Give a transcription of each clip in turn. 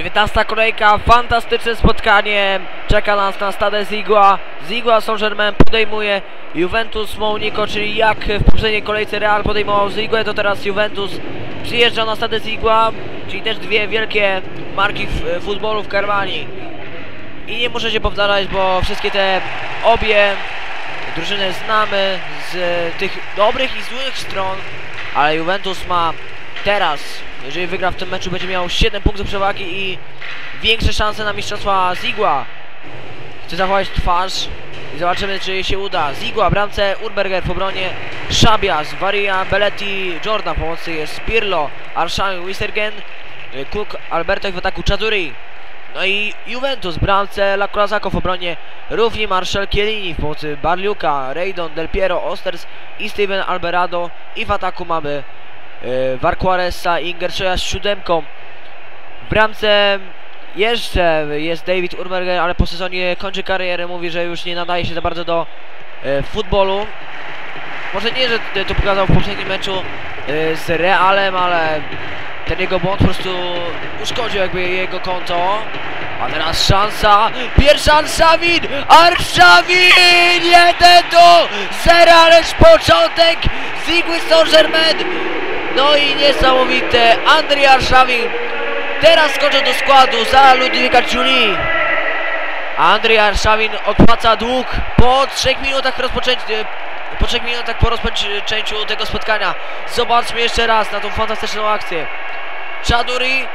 19 kolejka, fantastyczne spotkanie. Czeka nas na Stade Zigła. Zigła Saint-Germain podejmuje Juventus Monaco, czyli jak w poprzedniej kolejce Real podejmował Zigłę, to teraz Juventus przyjeżdża na Stade Zigła, czyli też dwie wielkie marki w futbolu w Germanii. I nie muszę się powtarzać, bo wszystkie te obie drużyny znamy z tych dobrych i złych stron, ale Juventus ma teraz, jeżeli wygra w tym meczu, będzie miał 7 punktów przewagi i większe szanse na mistrzostwa Zigła. Chce zachować twarz i zobaczymy, czy się uda. Zigła, bramce, Urberger w obronie, Szabias, Varia, Belletti, Jordan, pomocy jest Pirlo, Arshami, Wistergen, Cook, Alberto w ataku Chaduri. No i Juventus, bramce, Lakulazako w obronie, równie Marshall Chiellini w pomocy Barliuka, Reydon, Del Piero, Osters i Steven Alberado i w ataku mamy yy, Varquaresa i Ingershoya z siódemką. W bramce jeszcze jest David Urberger, ale po sezonie kończy karierę, mówi, że już nie nadaje się za bardzo do e, futbolu. Może nie, że to pokazał w poprzednim meczu e, z Realem, ale ten jego błąd po prostu uszkodził jakby jego konto. A teraz szansa, pierwsza Arszawin, Arszawin, 1 do 0, ależ początek Zigły Saint-Germain. No i niesamowite, Andrzej Arszawin Teraz skoczą do składu za Ludwika Giuli. Andrzej Arszawin odpłaca dług po 3 minutach rozpoczęcia. Po 3 minutach po rozpoczęciu tego spotkania. Zobaczmy jeszcze raz na tą fantastyczną akcję. Czaduri.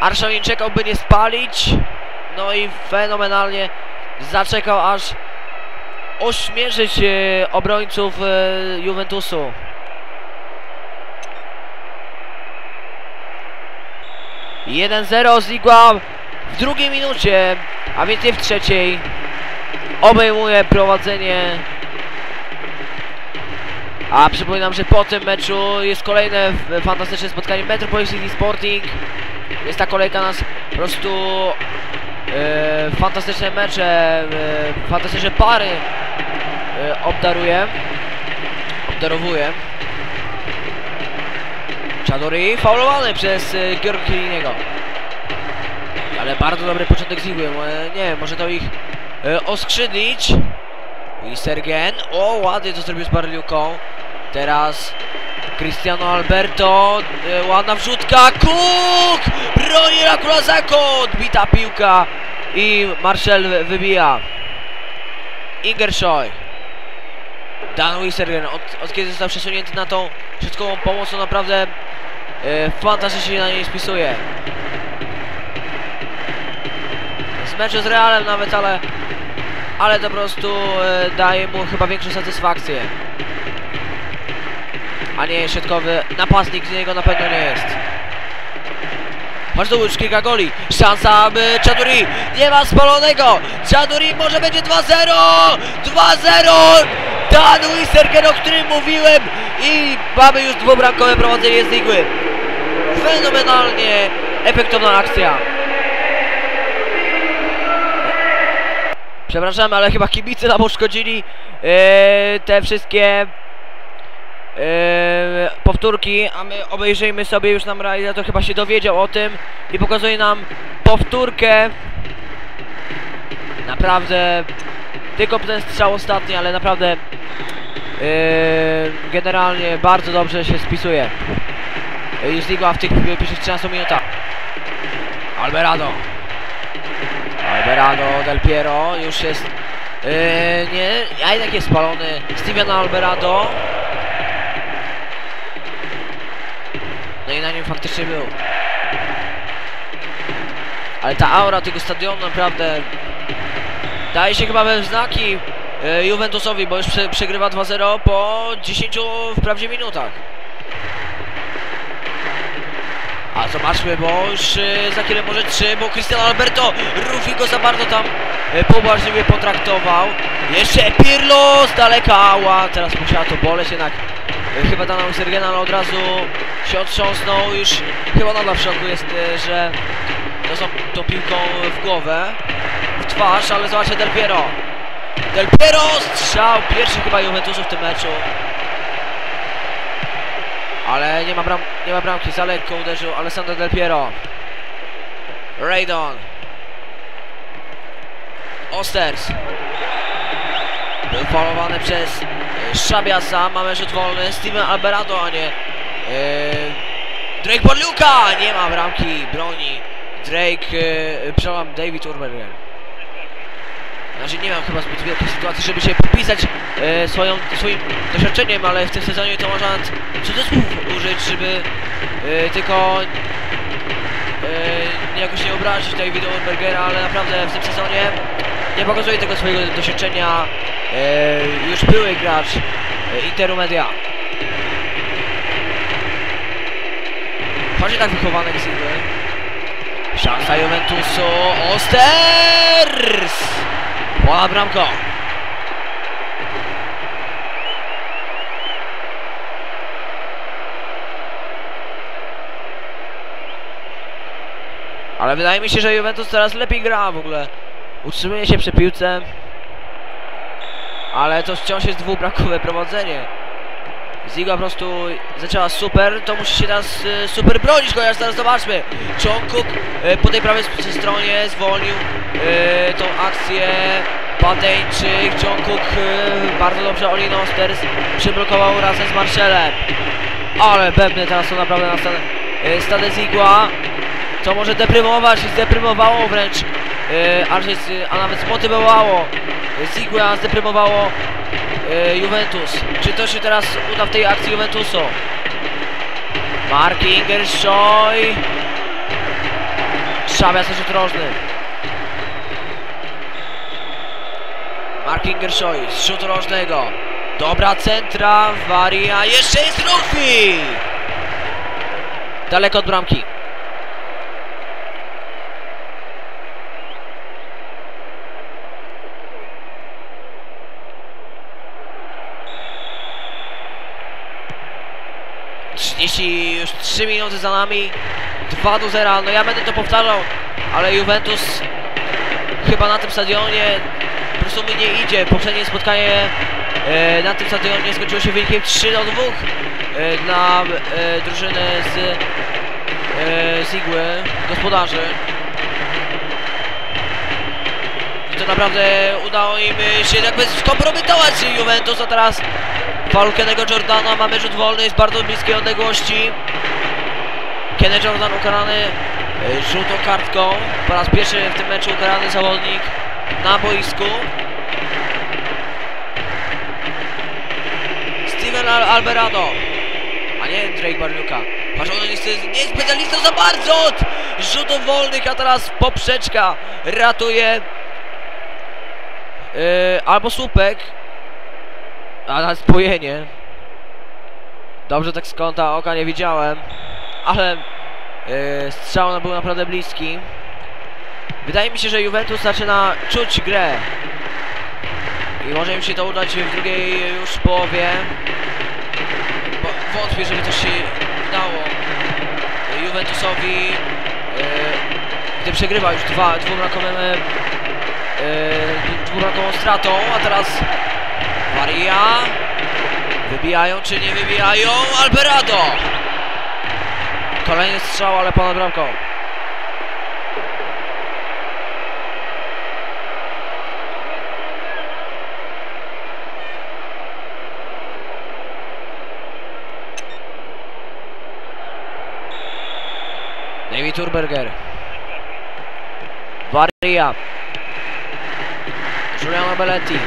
Arszawin czekał, by nie spalić. No i fenomenalnie zaczekał, aż ośmieszyć e, obrońców e, Juventusu. 1-0 Zigła w drugiej minucie, a więc nie w trzeciej. Obejmuje prowadzenie. A przypominam, że po tym meczu jest kolejne fantastyczne spotkanie Metropolis City Sporting. Jest ta kolejka nas po prostu e, fantastyczne mecze, e, fantastyczne pary e, obdaruje. Obdarowuje. Chadori faulowany przez y, Georg. Ale bardzo dobry początek Zigły. E, nie wiem, może to ich e, oskrzydlić. I Sergen. O, ładnie to zrobił z Barliuką. Teraz Cristiano Alberto. E, ładna wrzutka. Cook! Broni Rakulazako. Odbita piłka. I Marcel wy- wybija. Ingershoy. Dan Wisergen od, od kiedy został przesunięty na tą środkową pomoc, to naprawdę e, fantastycznie się na niej spisuje. Z meczu z Realem nawet, ale ale to po prostu e, daje mu chyba większą satysfakcję. A nie środkowy napastnik z niego na pewno nie jest. Chodź do już kilka goli. Szansa, aby Chaduri. Nie ma spalonego. Chaduri może będzie 2-0. 2-0. Dan Wisergen, o którym mówiłem. I mamy już dwubramkowe prowadzenie z igły. Fenomenalnie efektowna akcja. Przepraszam, ale chyba kibice nam uszkodzili e, te wszystkie e, powtórki, a my obejrzyjmy sobie, już nam realizator chyba się dowiedział o tym i pokazuje nam powtórkę. Naprawdę, tylko ten strzał ostatni, ale naprawdę e, generalnie bardzo dobrze się spisuje. Jest Ligła w tych pierwszych 13 minutach. Alberado. Alberado Del Piero już jest. Yy, nie, a jednak jest spalony. Steven Alberado. No i na nim faktycznie był. Ale ta aura tego stadionu naprawdę daje się chyba we znaki yy, Juventusowi, bo już prze, przegrywa 2-0 po 10 wprawdzie minutach. A zobaczmy, bo już y, za chwilę może 3, bo Cristiano Alberto Rufi go za bardzo tam y, pobłażliwie potraktował. Jeszcze Pirlo z daleka, ała, teraz musiała to boleć jednak. Chyba dana mu Sergena, ale od razu się otrząsnął, już chyba nadal w szoku jest, że to są tą piłką w głowę, twarz, ale zobaczcie Del Piero. Del Piero, strzał pierwszy chyba Juventusu w tym meczu. Ale nie ma, bram, nie ma bramki, za lekko uderzył Alessandro Del Piero. Raydon. Osters. Był falowany przez e, Szabiasa. Mamy rzut wolny. Steven Alberado, a nie... E, Drake Borluka! Nie ma bramki, broni. Drake, przełam David Urberger. Znaczy nie miał chyba zbyt wielkiej sytuacji, żeby się popisać e, swoją, swoim doświadczeniem, ale w tym sezonie to można cudzysłów użyć, żeby e, tylko e, jakoś nie obrazić Davida Urbergera, ale naprawdę w tym sezonie nie pokazuje tego swojego doświadczenia e, już były gracz e, Interu Media. Chodzi tak wychowanek z Igły. Szansa Juventusu. Osters! Młoda bramko. Ale wydaje mi się, że Juventus teraz lepiej gra w ogóle. Utrzymuje się przy piłce. Ale to wciąż jest dwubramkowe prowadzenie. Ziga po prostu zaczęła super, to musi się teraz e, super bronić, chociaż teraz zobaczmy. Jungkook e, po tej prawej stronie zwolnił e, tą akcję. Pateńczyk, Jungkook e, bardzo dobrze Olin Osters przyblokował razem z Marcelem. Ale bębny teraz są naprawdę na e, stade Zigła. To może deprymować, zdeprymowało wręcz, e, a, że- a nawet zmotywowało. Zigła zdeprymowało Juventus. Czy to się teraz uda w tej akcji Juventusu? Mark Ingershoy. Szabia też drożny. Mark Ingershoy z rzutu rożnego. Dobra centra, Waria, jeszcze jest Rufi! Daleko od bramki. Trzydzieści już 3 minuty za nami 2 do 0, no ja będę to powtarzał Ale Juventus Chyba na tym stadionie Po prostu mi nie idzie. Poprzednie spotkanie e, na tym stadionie skończyło się wynikiem 3 do 2 e, Dla e, drużyny z e, z Igły Gospodarzy. I to naprawdę udało im się jakby skompromitować Juventus, a teraz Faul Kennego Jordana, mamy rzut wolny z bardzo bliskiej odległości. Kenny Jordan ukarany e, żółtą kartką. Po raz pierwszy w tym meczu ukarany zawodnik na boisku. Steven Al Alberado. A nie Drake Barluka. Patrz, on jest nie jest za bardzo od rzutów wolnych, a teraz poprzeczka ratuje e, albo słupek, a na spojenie. Dobrze tak z kąta oka nie widziałem, ale yy, strzał był naprawdę bliski. Wydaje mi się, że Juventus zaczyna czuć grę. I może im się to udać w drugiej już połowie. Bo wątpię, żeby to się udało Juventusowi, yy, gdy przegrywa już dwa, dwubramkowym, yy, dwubramkową stratą, a teraz Maria. Wybijają czy nie wybijają? Alberado! Kolejny strzał, ale ponad bramką. David Urberger. Varia. Giuliano Belletti.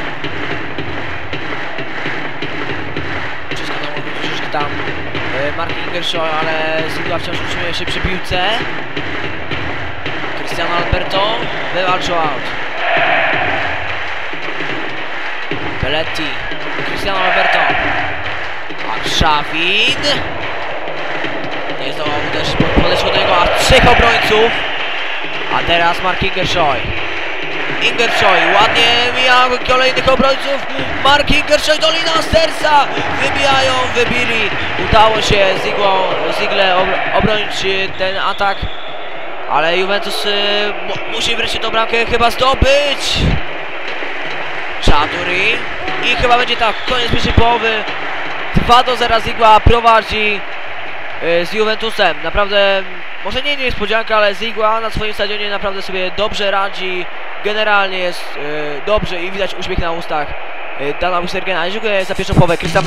Tam e, Mark Ingershaw, ale Silva wciąż utrzymuje się przy piłce. Cristiano Alberto wywalczył out. Belletti. Cristiano Alberto. Arszawin. Nie zdołał uderzyć, podeszło do niego aż trzech obrońców. A teraz Mark Ingershaw. Ingershoy ładnie mija kolejnych obrońców. Mark Ingershoy do Lina Stersa. Wybijają, wybili. Udało się Ziglą, Zigle ob, obronić y, ten atak. Ale Juventus y, mu, musi wreszcie tą bramkę chyba zdobyć. Chaduri. I chyba będzie tak, koniec pierwszej połowy. 2 do 0 Zigła prowadzi e, z Juventusem. Naprawdę, może nie niespodzianka, ale Zigła na swoim stadionie naprawdę sobie dobrze radzi. Generalnie jest e, dobrze i widać uśmiech na ustach e, Dana Wistergena. Dziękuję za pierwszą połowę. Krystian